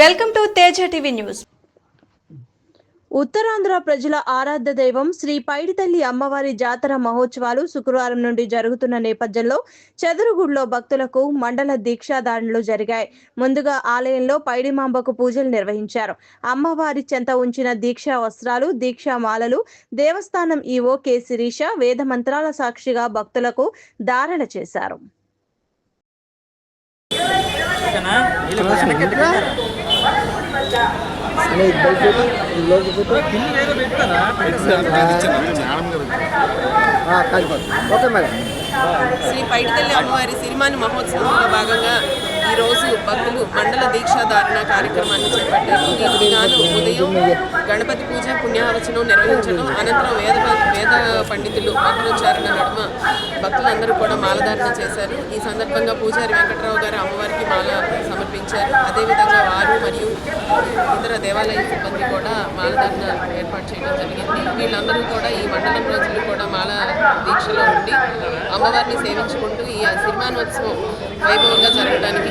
Welcome to Teja TV news. Uttarandhra ప్రజల ఆరాధ్య దైవం శ్రీ పైడితల్లి అమ్మవారి జాతర మహోత్సవాలు శుక్రవారం నుండి జరుగుతున్న నేపథ్యంలో చదురుగుడిలో భక్తులకు మండల దీక్షాదారణలు జరిగాయి. ముందుగా ఆలయంలో పైడిమాంబకు పూజలు నిర్వహించారు. అమ్మవారి చెంత ఉంచిన దీక్షా వస్త్రాలు దీక్షా మాలలు దేవస్థానం ఈవో కె శిరీష వేద మంత్రాల సాక్షిగా భక్తులకు ధారణ చేశారు. Okay madam. శ్రీ పైడితల్లి అమ్మవారి సిరిమాని మహోత్సవంలో భాగంగా ఈరోజు భక్తులు మండల దీక్షాధారణ కార్యక్రమాన్ని చేపట్టారు. దీనికి గాను ఉదయం గణపతి పూజ పుణ్యావచనం నిర్వహించడం అనంతరం వేద వేద పండితులు మంత్రోచ్చారణ నడుమ భక్తులందరూ కూడా మాలధారణ చేశారు. ఈ సందర్భంగా పూజారి వెంకటరావు గారు అమ్మవారికి మాల సమర్పించారు. అదేవిధంగా వారు మరియు ఇతర దేవాలయ సిబ్బంది కూడా మాలధారణ ఏర్పాటు చేయడం జరిగింది. వీళ్ళందరూ కూడా ఈ మండలం రోజులు కూడా మాల దీక్షలో ఉండి అమ్మవారిని సేవించుకుంటూ ఈ సినిమానోత్సవం వైభవంగా జరగడానికి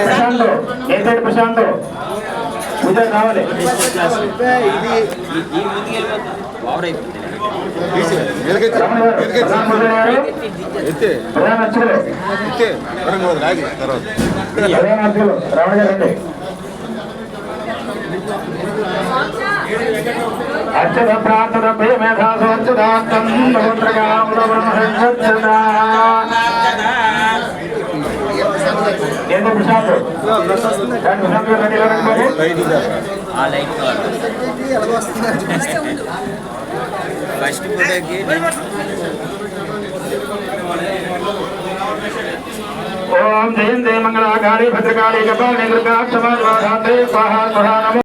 ప్రశాంత్ ఏంటంటే ప్రశాంత్ ఉదయం కావాలి రమణ గారు, ప్రధాన అర్చన. ప్రార్థన ప్రియ ఏంటో ప్రశాంత్ ప్రశాంత్ గారు ఫస్ట్ పూజకి ఓం మంగళాకాళీ భద్రకాళీ కపాలి దుర్గా క్షమా స్వాహ స్వహా నమో